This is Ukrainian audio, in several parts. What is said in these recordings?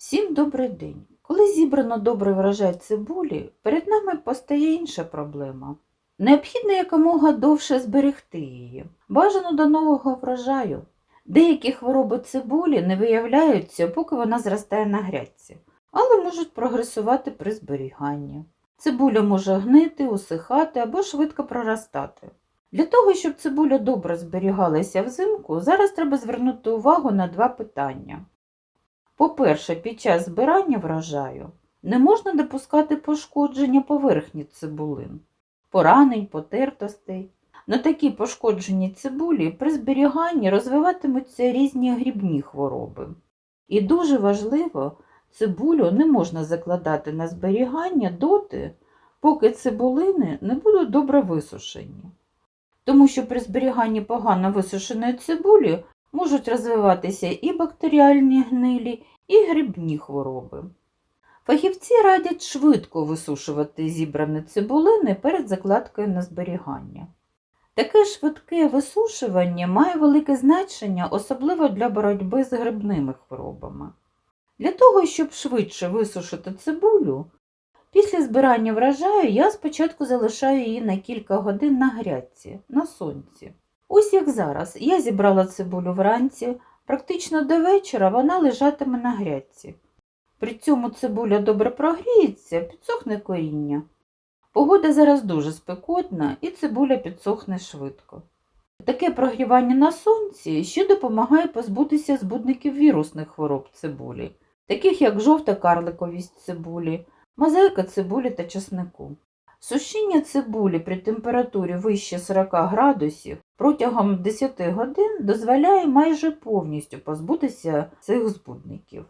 Всім добрий день. Коли зібрано добрий врожай цибулі, перед нами постає інша проблема. Необхідно якомога довше зберегти її. Бажано до нового врожаю. Деякі хвороби цибулі не виявляються, поки вона зростає на грядці, але можуть прогресувати при зберіганні. Цибуля може гнити, усихати або швидко проростати. Для того, щоб цибуля добре зберігалася взимку, зараз треба звернути увагу на два питання. По-перше, під час збирання врожаю не можна допускати пошкодження поверхні цибулин, поранень, потертостей. На такій пошкодженій цибулі при зберіганні розвиватимуться різні грібні хвороби. І дуже важливо, цибулю не можна закладати на зберігання доти, поки цибулини не будуть добре висушені. Тому що при зберіганні погано висушеної цибулі можуть розвиватися і бактеріальні гнилі, і грибні хвороби. Фахівці радять швидко висушувати зібрані цибулини перед закладкою на зберігання. Таке швидке висушування має велике значення, особливо для боротьби з грибними хворобами. Для того, щоб швидше висушити цибулю, після збирання врожаю я спочатку залишаю її на кілька годин на грядці, на сонці. Ось як зараз я зібрала цибулю вранці, практично до вечора вона лежатиме на грядці. При цьому цибуля добре прогріється, підсохне коріння. Погода зараз дуже спекотна і цибуля підсохне швидко. Таке прогрівання на сонці ще допомагає позбутися збудників вірусних хвороб цибулі, таких як жовта карликовість цибулі, мозаїка цибулі та часнику. Сушіння цибулі при температурі вище 40 градусів протягом 10 годин дозволяє майже повністю позбутися цих збудників.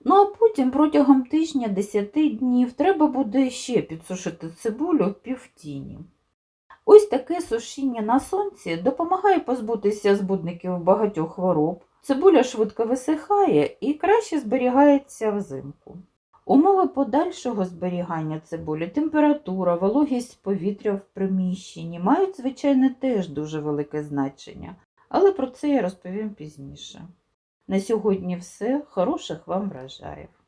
Ну а потім протягом тижня 10 днів треба буде ще підсушити цибулю в півтіні. Ось таке сушіння на сонці допомагає позбутися збудників багатьох хвороб. Цибуля швидко висихає і краще зберігається взимку. Умови подальшого зберігання цибулі, температура, вологість повітря в приміщенні мають, звичайно, теж дуже велике значення, але про це я розповім пізніше. На сьогодні все. Хороших вам врожаїв!